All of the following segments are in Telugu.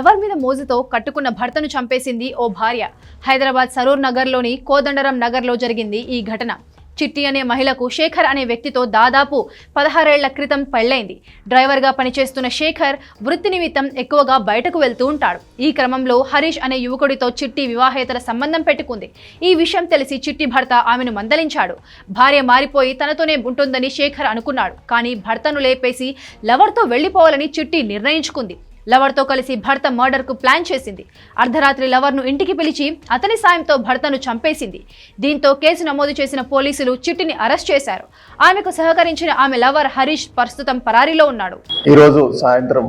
లవర్ మీద మోజుతో కట్టుకున్న భర్తను చంపేసింది ఓ భార్య. హైదరాబాద్ సరూర్ నగర్లోని కోదండరం నగర్లో జరిగింది ఈ ఘటన. చిట్టి అనే మహిళకు శేఖర్ అనే వ్యక్తితో దాదాపు పదహారేళ్ళ క్రితం పెళ్ళైంది డ్రైవర్గా పనిచేస్తున్న శేఖర్ వృత్తి నిమిత్తం ఎక్కువగా బయటకు వెళ్తూ ఉంటాడు. ఈ క్రమంలో హరీష్ అనే యువకుడితో చిట్టి వివాహేతర సంబంధం పెట్టుకుంది. ఈ విషయం తెలిసి చిట్టి భర్త ఆమెను మందలించాడు. భార్య మారిపోయి తనతోనే ఉంటుందని శేఖర్ అనుకున్నాడు. కానీ భర్తను లేపేసి లవర్తో వెళ్ళిపోవాలని చిట్టి నిర్ణయించుకుంది. లవర్తో కలిసి భర్త మర్డర్కు ప్లాన్ చేసింది. అర్ధరాత్రి లవర్ను ఇంటికి పిలిచి అతని సాయంతో భర్తను చంపేసింది. దీంతో కేసు నమోదు చేసిన పోలీసులు చిట్టిని అరెస్ట్ చేశారు. ఆమెకు సహకరించిన ఆమె లవర్ హరీష్ ప్రస్తుతం పరారీలో ఉన్నాడు. ఈరోజు సాయంత్రం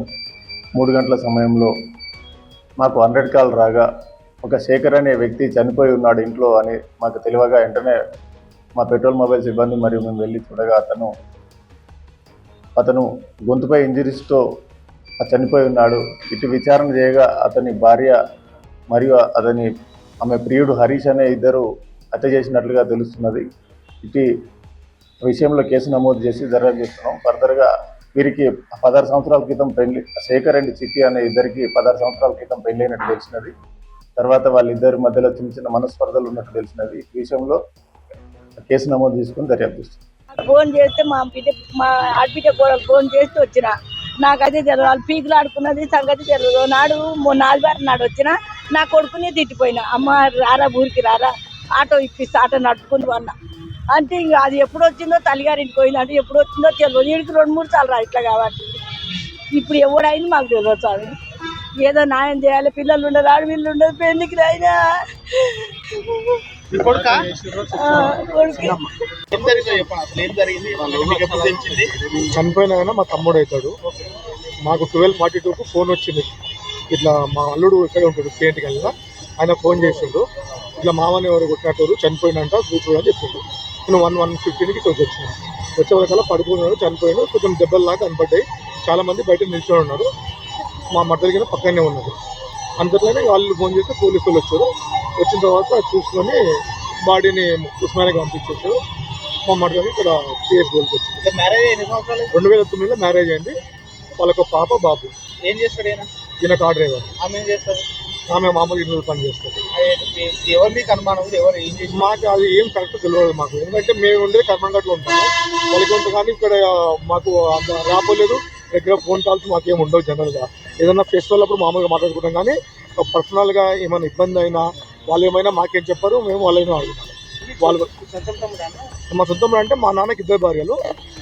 మూడు గంటల సమయంలో మాకు హండ్రెడ్ కాల్ రాగా ఒక శేఖర్ అనే వ్యక్తి చనిపోయి ఉన్నాడు ఇంట్లో అని మాకు తెలియగా వెంటనే మా పెట్రోల్ మొబైల్ సిబ్బంది మరియు మేము వెళ్ళి చూడగా అతను అతను గొంతుపై ఇంజరీస్తో చనిపోయి ఉన్నాడు. ఇటు విచారణ చేయగా అతని భార్య మరియు అతని ఆమె ప్రియుడు హరీష్ అనే ఇద్దరు హత్య చేసినట్లుగా తెలుస్తున్నది. ఇటు విషయంలో కేసు నమోదు చేసి దర్యాప్తు చేస్తున్నాం. ఫర్దర్గా వీరికి పదహారు సంవత్సరాల క్రితం పెళ్ళి శేఖర్ అండ్ చిట్టి అనే ఇద్దరికి పదహారు సంవత్సరాల క్రితం పెళ్ళైనట్టు తెలిసినది. తర్వాత వాళ్ళిద్దరి మధ్యలో చిన్న చిన్న మనస్పర్ధలు ఉన్నట్టు తెలిసినది. ఈ విషయంలో కేసు నమోదు చేసుకుని దర్యాప్తు చేస్తున్నాం. ఫోన్ చేస్తే మా బిడ్డ మా ఆడబిడ్డ ఫోన్ చేస్తే వచ్చిన. నాకైతే తెలియదు వాళ్ళు పీకులు ఆడుకున్నది సంగతి తెలియదు నాడు నాలుగు నాడు వచ్చిన నా కొడుకునే తిట్టిపోయినా. అమ్మ రారా ఊరికి రారా? ఆటో ఇప్పిస్తా ఆటో నడుపుకుని అన్న. అంటే ఇంకా అది ఎప్పుడు వచ్చిందో తల్లిగారింటికి పోయిందంటే ఎప్పుడు వచ్చిందో తెలియదు వీడికి రెండు మూడు సార్లు రా ఇట్లా కాబట్టి. ఇప్పుడు ఎవడైంది మాకు తెలియదు స్వామి. ఏదో న్యాయం చేయాలి. పిల్లలు ఉండరు ఆడపిల్లలు ఉండరు. పెళ్ళికి రాయినా కొడుకా. చనిపోయినా మా తమ్ముడు అవుతాడు. మాకు ట్వెల్వ్ ఫార్టీ టూకు ఫోన్ వచ్చింది. ఇట్లా మా అల్లుడు ఇక్కడే ఉంటాడు పెయింట్కి వెళ్ళిన ఆయన ఫోన్ చేసిండు. ఇట్లా మామని ఎవరు కొట్టినట్టు చనిపోయినంట చూడు అని చెప్పిండు. నేను వన్ వన్ ఫిఫ్టీన్కి ఇక్కడికి వచ్చిన. వచ్చే వరకల్లా పడుకున్నాడు చనిపోయాడు. కొంచెం దెబ్బలు లాగా కనపడ్డాయి. చాలా మంది బయట నిల్చొని ఉన్నారు. మా మద్దతు కింద పక్కనే ఉన్నది. అంతట్లోనే వాళ్ళు ఫోన్ చేస్తే పోలీసులు వచ్చారు. వచ్చిన తర్వాత చూసుకొని బాడీని ఉస్మానియాకి పంపించేసారు మా మద్దతు ఇక్కడ పిఎస్ గోల్కి వచ్చింది మ్యారేజ్ ఎన్ని సంవత్సరాలు? రెండు వేల తొమ్మిదిలో మ్యారేజ్ అయింది. వాళ్ళకు పాప బాబు. ఏం చేస్తాడు ఈయన? ఈయన కార్ డ్రైవర్ ఆమె ఏం చేస్తారు ఆమె మామూలు ఇల్లు పని చేస్తుంది. అదే ఎవరు మీకు అనుమానం? ఎవరు ఏం చేసి మాకు అది ఏం కరెక్ట్ తెలియదు మాకు. ఎందుకంటే మేము ఉండేది కర్మంగట్లో ఉంటాము. వాళ్ళకి ఉంటుంది కానీ ఇక్కడ మాకు అంత రాపోలేదు దగ్గర ఫోన్ కాల్స్ మాకేం ఉండవు జనరల్గా. ఏదైనా ఫెస్టివల్ అప్పుడు మామూలుగా మాట్లాడుకుంటాం కానీ పర్సనల్గా ఏమైనా ఇబ్బంది అయినా వాళ్ళు ఏమైనా మాకేం చెప్పారు మేము వాళ్ళైనా అడుగుతాం. వాళ్ళు మా సొంతం అంటే మా నాన్నకి ఇద్దరు భార్యలు.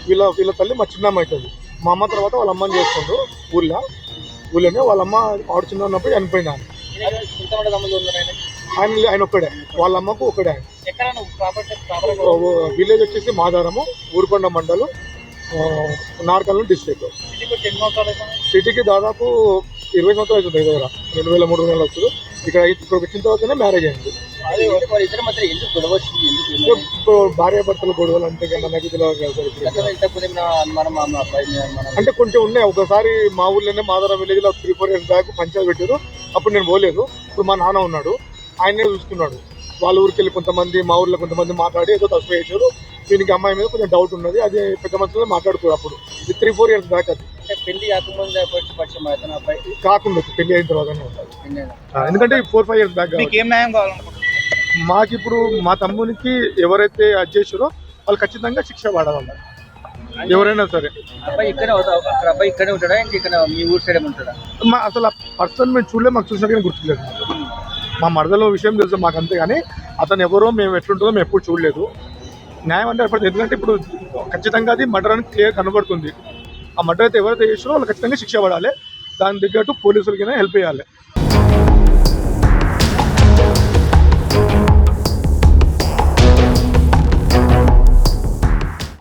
వీళ్ళ వీళ్ళ తల్లి మా చిన్నమ్మ అవుతుంది. మా అమ్మ తర్వాత వాళ్ళ అమ్మని చేసుకుంటూ ఊళ్ళో ఊళ్ళోనే వాళ్ళ అమ్మ ఆవిడ చిన్న ఉన్నప్పుడు చనిపోయింది ఆయన ఆయన ఆయన ఒక్కడే. వాళ్ళ అమ్మకు ప్రాపర్ విలేజ్ వచ్చేసి మాదారము ఊరుకొండ మండలం నార్కల్ డిస్ట్రిక్ట్? సిటీకి దాదాపు ఇరవై సంవత్సరాలు అవుతుంది దగ్గర రెండు వేల మూడు వందలు వస్తుంది. ఇక్కడ ఇక్కడ వచ్చిన తర్వాతనే మ్యారేజ్ అయింది. ఇప్పుడు భార్య భర్తలు గొడవలు అంటే నాకు కదా అనుమానం అంటే కొంచెం ఉన్నాయి. ఒకసారి మా ఊర్లోనే మాదారం విలేజ్లో three four years back panchayat పెట్టారు. అప్పుడు నేను పోలేదు. ఇప్పుడు మా నాన్న ఉన్నాడు. ఆయనే చూసుకున్నాడు. వాళ్ళ ఊరికి వెళ్ళి కొంతమంది మా ఊర్లో కొంతమంది మాట్లాడి ఏదో తప్పు చేశారు. దీనికి అమ్మాయి మీద కొంచెం డౌట్ ఉన్నది. అది పెద్ద మనుషులతో మాట్లాడుకోరు అప్పుడు. ఇది త్రీ ఫోర్ ఇయర్స్ బ్యాక్ అది. అంటే పెళ్ళి కాకముందు పరిచయం అబ్బాయి. కాకుండా పెళ్ళి అయిన తర్వాతనే ఉంటుంది పెళ్ళి అయినా. ఆ, ఎందుకంటే ఫోర్ ఫైవ్ ఇయర్స్ బ్యాక్ మీకు ఏం న్యాయం కావాలనుకుంటున్నారు? మాకు ఇప్పుడు మా తమ్మునికి ఎవరైతే అది చేసారో వాళ్ళు ఖచ్చితంగా శిక్ష పడాలి ఎవరైనా సరే. అబ్బాయి ఇక్కడే అక్కడ అబ్బాయి ఇక్కడే ఉంటాడా? ఇంక ఇక్కడ మీ ఊరు సైడ్ ఉంటాడా? మా అసలు ఆ పర్సన్ మేము చూడలేదు మాకు చూసినా కానీ గుర్తులేదు. మా మరదలో విషయం తెలుసు మాకు అంతే కానీ అతను ఎవరో మేము ఎట్లుంటుందో మేము ఎప్పుడు చూడలేదు. న్యాయం అంటే ఎప్పుడు ఎందుకంటే ఇప్పుడు ఖచ్చితంగా అది మర్డర్ అని క్లియర్ కనబడుతుంది. ఆ మర్డర్ అయితే ఎవరైతే చేసారో వాళ్ళు ఖచ్చితంగా శిక్ష పడాలి. దాని దగ్గర పోలీసులకైనా హెల్ప్ చేయాలి.